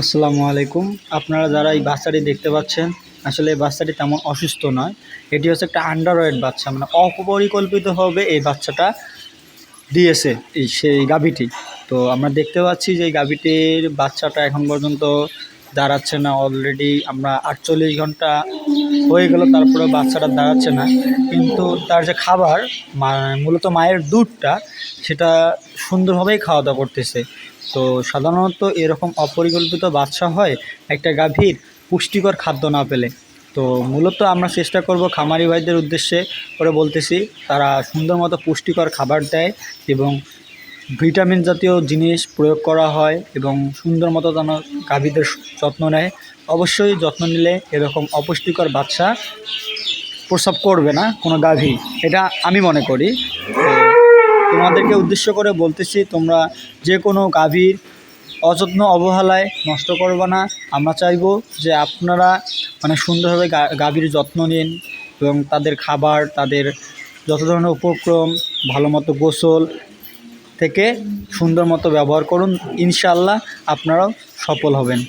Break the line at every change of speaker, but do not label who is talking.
আসসালামু আলাইকুম। আপনারা যারা এই বাচ্চাটি দেখতে পাচ্ছেন, আসলে এই বাচ্চাটি তেমন অসুস্থ নয়। এটি হচ্ছে একটা আন্ডারওয়েড বাচ্চা মানে অপরিকল্পিতভাবে এই বাচ্চাটা দিয়েছে এই সেই গাভীটি। তো আমরা দেখতে পাচ্ছি যে এই গাভীটির বাচ্চাটা এখন পর্যন্ত দাঁড়াচ্ছে না অলরেডি আমরা আটচল্লিশ ঘণ্টা হয়ে গেল তারপরে বাচ্চাটা দাঁড়াচ্ছে না। কিন্তু তার যে খাবার মূলত মায়ের দুধটা, সেটা সুন্দরভাবেই খাওয়া দাওয়া করতেছে। তো সাধারণত এরকম অপরিকল্পিত বাচ্চা হয়, একটা গাভীর পুষ্টিকর খাদ্য না পেলে। তো মূলত আমরা চেষ্টা করব খামারি ভাইদের উদ্দেশ্যে করে বলতেছি, তারা সুন্দর মতো পুষ্টিকর খাবার দেয় এবং ভিটামিন জাতীয় জিনিস প্রয়োগ করা হয় এবং সুন্দর মতো যেন গাভীদের যত্ন নেয়। অবশ্যই যত্ন নিলে এরকম অপুষ্টিকর বাচ্চা প্রসব করবে না কোনো গাভী। এটা আমি মনে করি। তোমাদেরকে উদ্দেশ্য করে বলতেছি, তোমরা যে কোনো গাভীর অযত্ন অবহেলায় নষ্ট করবে না। আমরা চাইব যে আপনারা মানে সুন্দরভাবে গাভীর যত্ন নিন এবং তাদের খাবার, তাদের যত ধরনের উপক্রম, ভালো মতো গোসল থেকে সুন্দর মতো ব্যবহার করুন। ইনশাল্লাহ আপনারাও সফল হবেন।